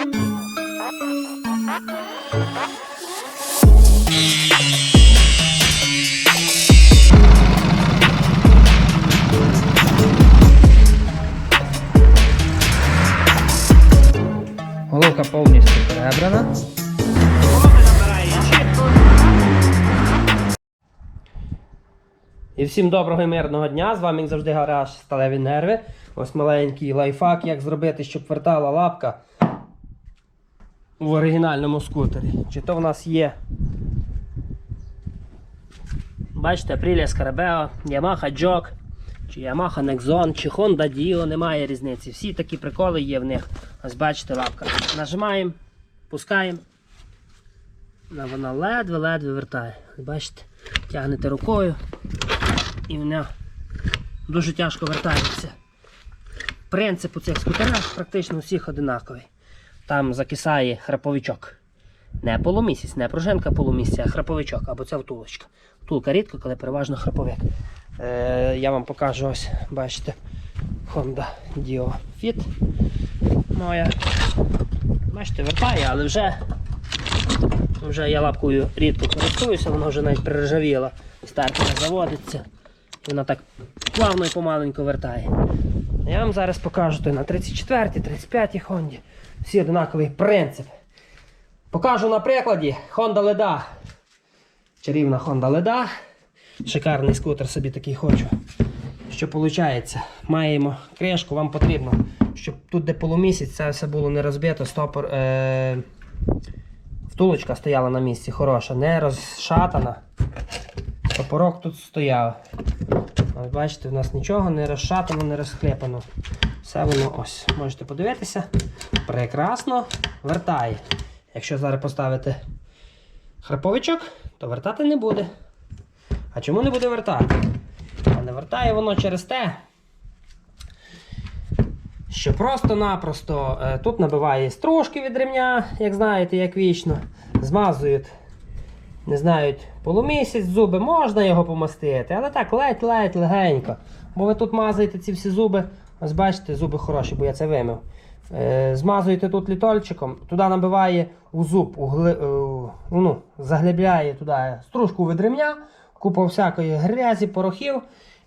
Головка повністю перебрана. І всім доброго і мирного дня. З вами як завжди гараж Сталеві Нерви. Ось маленький лайфхак, як зробити, щоб вертала лапка в оригінальному скутері. Чи то в нас є. Бачите, Aprilia Scarabeo, Yamaha Jog, чи Yamaha Nexon, чи Honda Dio, немає різниці. Всі такі приколи є в них. Ось бачите, лапка. Нажимаємо, пускаємо. Вона ледве-ледве вертає. Бачите, тягнете рукою і вона дуже тяжко вертається. Принцип у цих скутерах практично всіх одинаковий. Там закисає храповичок. Не полумісяць, не пружинка полумісяця, а храповичок або ця втулочка. Втулка рідко, коли переважно храповик. Е, я вам покажу ось, бачите, Honda Dio Fit. Моя. Бачите, вертає, але вже, вже я лапкою рідко користуюся, вона вже навіть приржавіла. Старта не заводиться. Вона так плавно і помаленьку вертає. Я вам зараз покажу то на 34-й, 35-й Honda. Всі одинаковий принцип. Покажу на прикладі Honda Leda. Чарівна Honda Leda. Шикарний скутер собі такий хочу. Що виходить? Маємо кришку, вам потрібно, щоб тут, де полумісяць, це все було не розбито, стопор. Е- втулочка стояла на місці, хороша, не розшатана. Топорок тут стояв. Бачите, у нас нічого не розшатано, не розхлепано. Все воно ось. Можете подивитися. Прекрасно вертає. Якщо зараз поставити храповичок, то вертати не буде. А чому не буде вертати? А не вертає воно через те, що просто-напросто е, тут набиває стружки від ремня, як знаєте, як вічно. Змазують, не знають, полумісяць зуби, можна його помастити, але так ледь-ледь легенько. Бо ви тут мазаєте ці всі зуби. Ось бачите, зуби хороші, бо я це вимив. Е, змазуєте тут літольчиком, туди набиває у зуб, угли, е, ну, заглибляє туди стружку від купа всякої грязі, порохів.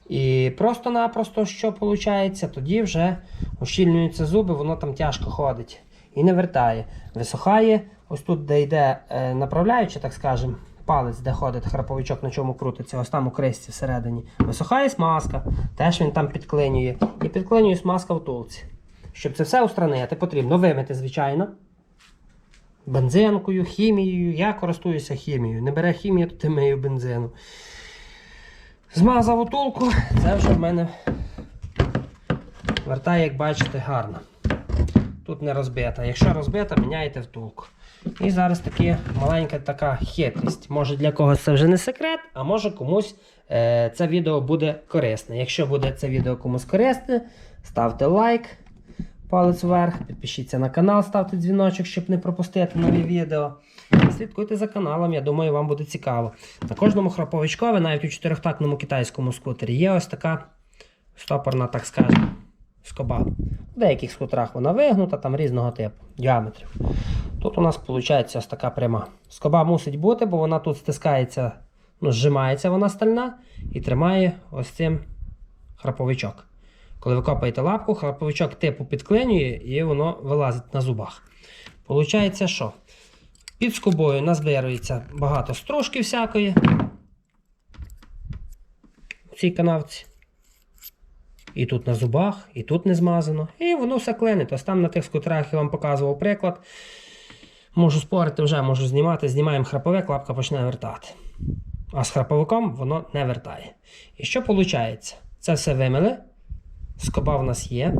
І просто-напросто, що виходить, тоді вже ущільнюються зуби, воно там тяжко ходить і не вертає. Висохає, ось тут, де йде е, направляючи, так скажемо, палець, де ходить храповичок, на чому крутиться, ось там у кресті всередині. Висохає смазка, теж він там підклинює. І підклинює смазка в тулці. Щоб це все устранити, потрібно вимити, звичайно. Бензинкою, хімією. Я користуюся хімією. Не бере хімію, то ти мию бензину. Змазав утулку, це вже в мене вертає, як бачите, гарно. Тут не розбита. Якщо розбита, міняєте втулку. І зараз таки маленька така хитрість. Може для когось це вже не секрет, а може комусь е, це відео буде корисне. Якщо буде це відео комусь корисне, ставте лайк, палець вверх, підпишіться на канал, ставте дзвіночок, щоб не пропустити нові відео. Слідкуйте за каналом, я думаю, вам буде цікаво. На кожному храповичкові, навіть у чотирьохтактному китайському скутері, є ось така стопорна, так скажемо, скоба. В деяких скутерах вона вигнута, там різного типу, діаметрів. Тут у нас виходить ось така пряма. Скоба мусить бути, бо вона тут стискається, ну, зжимається вона стальна і тримає ось цим храповичок. Коли ви копаєте лапку, храповичок типу підклинює і воно вилазить на зубах. Получається, що? Під скобою назбирується багато стружки всякої у цій канавці. І тут на зубах, і тут не змазано. І воно все клинить. Ось там на тих скутерах я вам показував приклад. Можу спорити вже, можу знімати. Знімаємо храповик, лапка почне вертати. А з храповиком воно не вертає. І що виходить? Це все вимили. Скоба в нас є.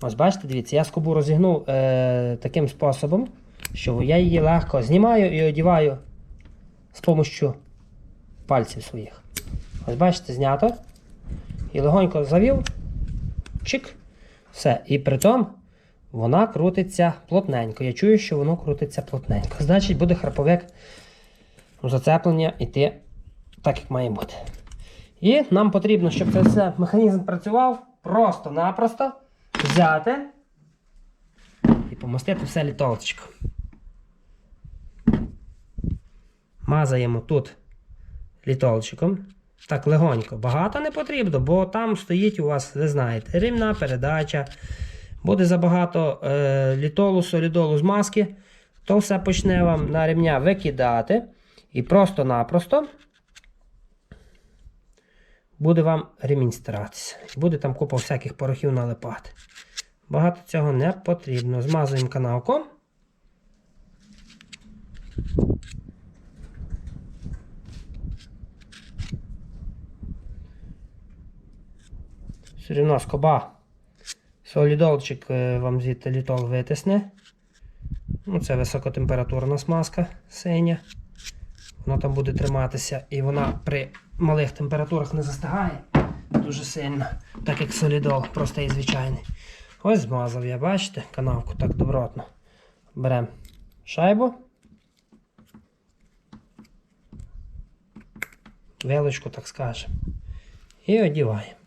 Ось бачите, дивіться, я скобу розігнув е, таким способом, що я її легко знімаю і одіваю з допомогою пальців своїх. Ось бачите, знято. І легонько завів. Чик. Все. І при тому вона крутиться плотненько. Я чую, що воно крутиться плотненько. Значить, буде храповик зацеплення йти так, як має бути. І нам потрібно, щоб цей все механізм працював просто-напросто взяти і помастити все літолочком. Мазаємо тут літолчиком. Так легонько. Багато не потрібно, бо там стоїть у вас, ви знаєте, рівна передача. Буде забагато е, літолу, солідолу з маски, то все почне вам на ремня викидати. І просто-напросто буде вам ремінь стиратися. Буде там купа всяких порохів налипати. Багато цього не потрібно. Змазуємо канавком. Все рівно скоба. Солідолчик е, вам звідти літол витисне. Ну, це високотемпературна смазка синя. Вона там буде триматися і вона при малих температурах не застигає дуже сильно, так як солідол, просто і звичайний. Ось змазав я, бачите, канавку так добротно. Беремо шайбу. Вилочку, так скажемо. І одіваємо.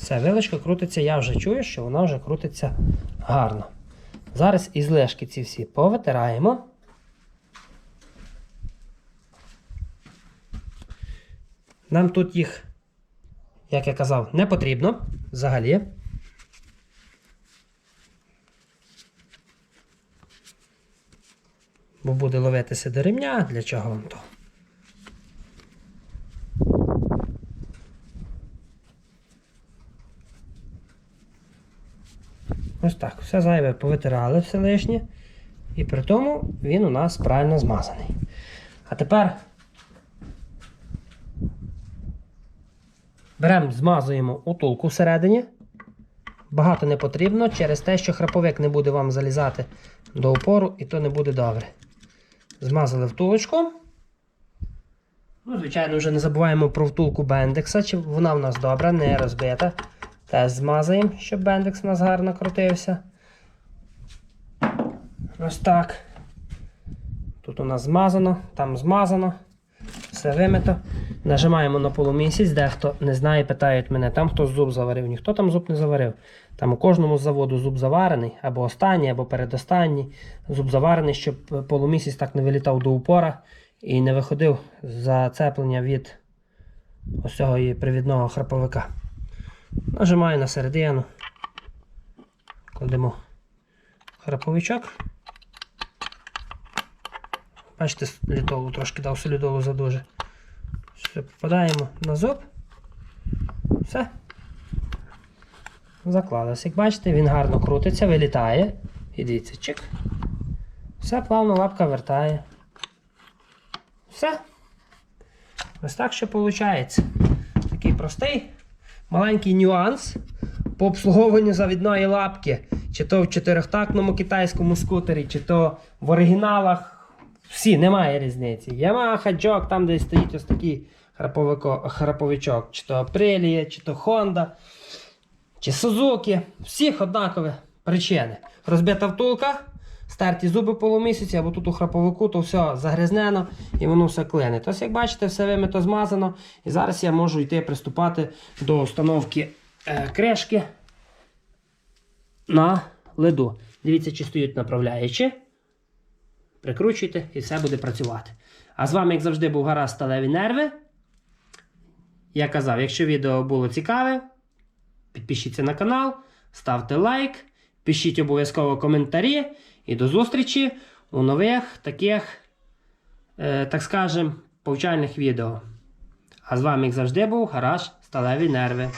Все, вилочка крутиться, я вже чую, що вона вже крутиться гарно. Зараз із лишки ці всі повитираємо. Нам тут їх, як я казав, не потрібно взагалі. Бо буде ловитися до ремня, для чого вам то? Ось так, все зайве повитирали все лишнє. І при тому він у нас правильно змазаний. А тепер беремо, змазуємо утулку всередині. Багато не потрібно через те, що храповик не буде вам залізати до опору, і то не буде добре. Змазали втулочку. Ну, звичайно, вже не забуваємо про втулку бендекса, чи вона в нас добра, не розбита. Теж змазаємо, щоб бендекс у нас гарно крутився. Ось так. Тут у нас змазано, там змазано. Все вимито. Нажимаємо на полумісяць, дехто не знає, питають мене, там хтось зуб заварив. Ніхто там зуб не заварив. Там у кожному з заводу зуб заварений, або останній, або передостанній. Зуб заварений, щоб полумісяць так не вилітав до упора і не виходив зацеплення від ось цього привідного храповика. Нажимаю на середину. Кладемо храповичок. Бачите, літолу трошки дав солідолу задуже. Все, попадаємо на зуб. Все. Заклалось. Як бачите, він гарно крутиться, вилітає. І дивіться, чик. Все, плавно лапка вертає. Все. Ось так що виходить. Такий простий, маленький нюанс по обслуговуванню завідної лапки. Чи то в чотирьохтактному китайському скутері, чи то в оригіналах. Всі, немає різниці. Yamaha, Jog, там де стоїть ось такий храповичок. Чи то Aprilia, чи то Honda, чи Suzuki. Всіх однакові причини. Розбита втулка, старті зуби полумісяці, або тут у храповику, то все загрязнено і воно все клине. Тобто, як бачите, все вимито змазано. І зараз я можу йти приступати до установки е, кришки на леду. Дивіться, чи стоять направляючі. Прикручуйте і все буде працювати. А з вами, як завжди, був гаразд сталеві нерви. Я казав, якщо відео було цікаве, підпишіться на канал, ставте лайк, пишіть обов'язково коментарі і до зустрічі у нових таких, е, так скажем, повчальних відео. А з вами, як завжди, був гараж сталеві нерви.